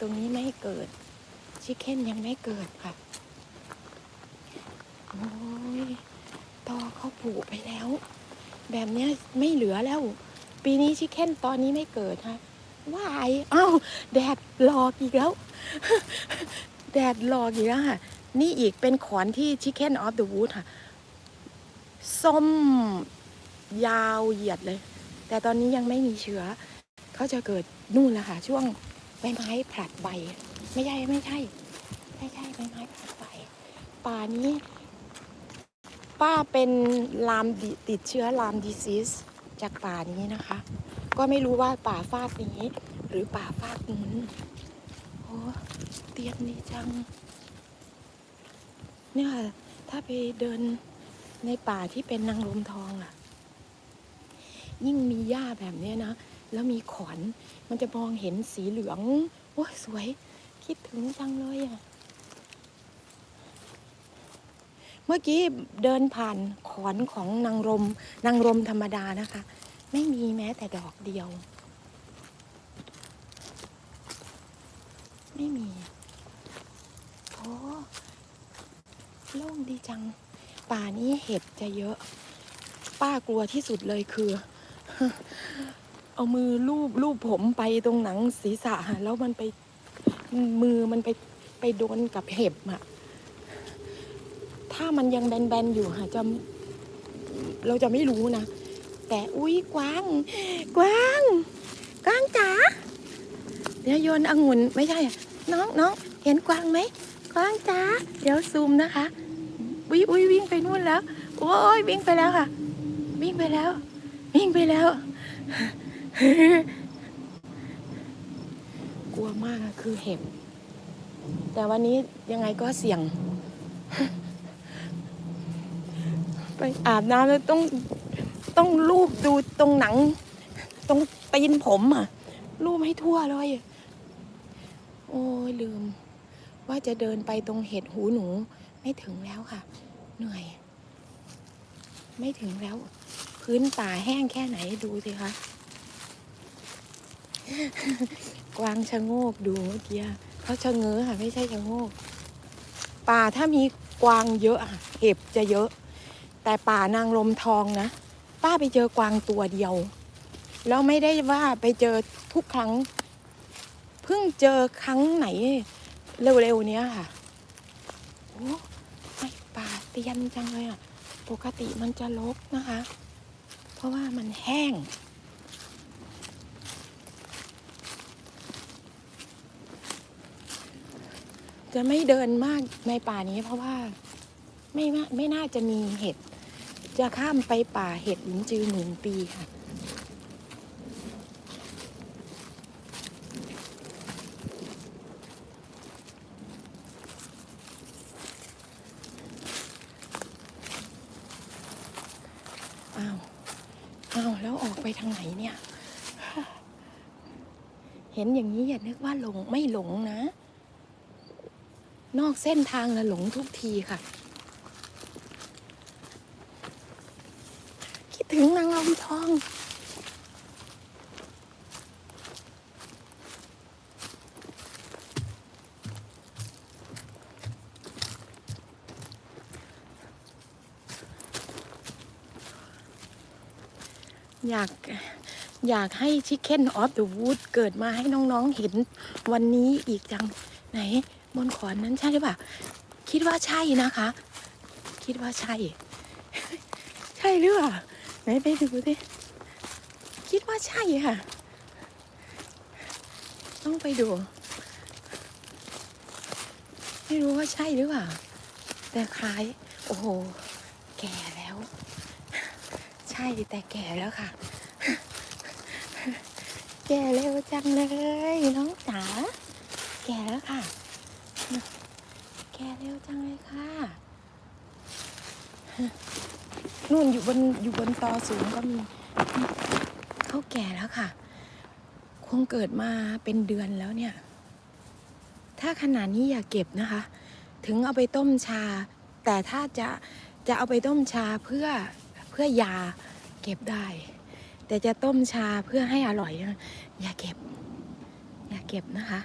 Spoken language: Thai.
ตรงนี้ไม่เกิด ชิคเก้นยังไม่เกิดค่ะ โอ้ยตอเขาผูไปแล้ว แบบเนี้ยไม่เหลือแล้ว ปีนี้ชิคเก้นตอนนี้ไม่เกิดฮะว่ายอ้าวแดดหลอกอีกแล้ว แดดหลอกอีกแล้วค่ะ นี่อีกเป็นขอนที่ Chicken of the Wood ค่ะ ส้มยาวเหยียดเลย แต่ตอนนี้ยังไม่มีเชื้อ เขาจะเกิดนู่นแหละค่ะ ช่วง ใบไม้ผลัดใบ ไม่ใช่ไม่ใช่ ไม่ใช่ใบไม้ผลัดใบ ป่านี้ ป้าเป็นลามติดเชื้อลามดิซิสจากป่านี้นะคะ ก็ไม่รู้ว่าป่าฟากนี้ หรือป่าฟากนู้นโอ้เตียนดีจัง เนี่ยถ้าไปเดินในป่าที่เป็นนางลมทองอะ ยิ่งมีหญ้าแบบนี้นะ แล้วมีขอนมันจะมองเห็นสีเหลือง โอ้ยสวย คิดถึงจังเลยอะ เมื่อกี้เดินผ่านขอนของนางรม นางรมธรรมดานะคะ ไม่มีแม้แต่ดอกเดียว ไม่มีโอ้โล่งดีจัง ป่านี้เห็บจะเยอะ ป้ากลัวที่สุดเลยคือ เอามือลูบลูบผมไปตรงหนังศีรษะแล้วมันไปมือมันไปไปโดนกับเห็บอะถ้ามันยังแบนๆอยู่ค่ะจะเราจะไม่รู้นะ แต่อุ้ยกวาง กวางกวางจ๋าเดี๋ยวโยนองุ่นไม่ใช่น้องน้องเห็นกวางไหมกวางจ๋าเดี๋ยวซูมนะคะวิอุ้ยวิ่งไปนู่นแล้วโอ้ยวิ่งไปแล้วค่ะ วิ่งไปแล้ว วิ่งไปแล้ว กลัวมากคือเห็บ แต่วันนี้ยังไงก็เสี่ยง ไปอาบน้ำแล้วต้องต้องลูบดูตรงหนัง ตรงตีนผมอะ ลูบให้ทั่วเลย โอ้ยลืม ว่าจะเดินไปตรงเห็ดหูหนู ไม่ถึงแล้วค่ะ เหนื่อย ไม่ถึงแล้ว พื้นป่าแห้งแค่ไหนดูสิคะ กวางชะโงกดูเมื่อกี้เขาชะเง้อค่ะ ไม่ใช่ชะโงก ป่าถ้ามีกวางเยอะอะเห็บจะเยอะ แต่ป่านางลมทองนะป้าไปเจอกวางตัวเดียว แล้วไม่ได้ว่าไปเจอทุกครั้ง เพิ่งเจอครั้งไหน เร็วๆเนี้ยค่ะโอ้ไม่ป่าเตียนจังเลยอะ ปกติมันจะลกนะคะ เพราะว่ามันแห้ง จะไม่เดินมากในป่านี้เพราะว่าไม่ไม่น่าจะมีเห็ด จะข้ามไปป่าเห็ดหินจือหมื่นปีค่ะ อ้าว อ้าว แล้วออกไปทางไหนเนี่ย เห็นอย่างนี้อย่านึกว่าหลงไม่หลงนะ นอกเส้นทางละหลงทุกทีค่ะ คิดถึงนางลำทองอยากอยากให้ชิคเก้นออฟเดอะวูดเกิดมาให้น้องๆเห็นวันนี้อีกจังไหน บนขอนนั้นใช่หรือเปล่าคิดว่าใช่นะคะ คิดว่าใช่ ใช่หรือเปล่าไหนไปดูสิคิดว่าใช่ค่ะ ต้องไปดู ไม่รู้ว่าใช่หรือเปล่า แต่คล้าย โอ้โห แก่แล้ว ใช่แต่แก่แล้วค่ะ แก่เร็วจังเลยน้องจ๋าแก่แล้วค่ะ แก่เร็วจังเลยค่ะนู่นอยู่บนอยู่บนตอสูงก็มีเขาแก่แล้วค่ะ คงเกิดมาเป็นเดือนแล้วเนี่ย ถ้าขนาดนี้อย่าเก็บนะคะ ถึงเอาไปต้มชา แต่ถ้าจะจะเอาไปต้มชาเพื่อเพื่อยาเก็บได้ แต่จะต้มชาเพื่อให้อร่อยนะอย่าเก็บ อย่าเก็บนะคะ